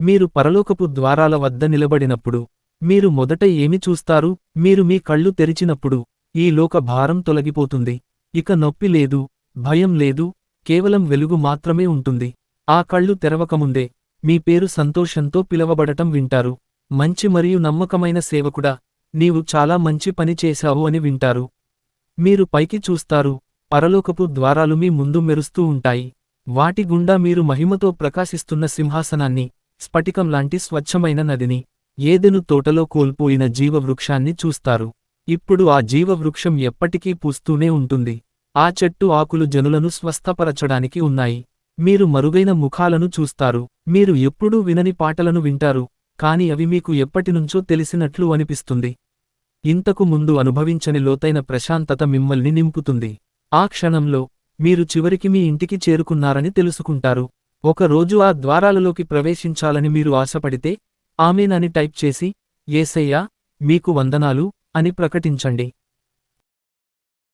మీరు పరలోకపు ద్వారాల వద్ద నిలబడినప్పుడు మీరు మొదట ఏమి చూస్తారు? మీరు మీ కళ్ళు తెరిచినప్పుడు ఈ లోక భారం తొలగిపోతుంది. ఇక నొప్పి లేదు భయం లేదు కేవలం వెలుగు మాత్రమే ఉంటుంది. ఆ కళ్ళు తెరవకముందే మీ పేరు సంతోషంతో పిలవబడటం వింటారు. మంచి మరియు నమ్మకమైన సేవకుడా నీవు చాలా మంచి పని చేశావు అని వింటారు. మీరు పైకి చూస్తారు పరలోకపు ద్వారాలు మీ ముందు మెరుస్తూ ఉంటాయి. వాటి గుండా మీరు మహిమతో ప్రకాశిస్తున్న సింహాసనాన్ని స్ఫటికం లాంటి స్వచ్ఛమైన నదిని ఏదెను తోటలో కోల్పోయిన జీవవృక్షాన్ని చూస్తారు. ఇప్పుడు ఆ జీవవృక్షం ఎప్పటికీ పూస్తూనే ఉంటుంది. ఆ చెట్టు ఆకులు జనులను స్వస్థపరచడానికి ఉన్నాయి. మీరు మరుగైన ముఖాలను చూస్తారు. మీరు ఎప్పుడూ వినని పాటలను వింటారు. కాని అవి మీకు ఎప్పటినుంచో తెలిసినట్లు అనిపిస్తుంది. ఇంతకు ముందు అనుభవించని లోతైన ప్రశాంతత మిమ్మల్ని నింపుతుంది. ఆ క్షణంలో మీరు చివరికి మీ ఇంటికి చేరుకున్నారని తెలుసుకుంటారు. ఒక రోజు ఆ ద్వారాలలోకి ప్రవేశించాలని మీరు ఆశపడితే ఆమెనని టైప్ చేసి ఏసయ్యా మీకు వందనాలు అని ప్రకటించండి.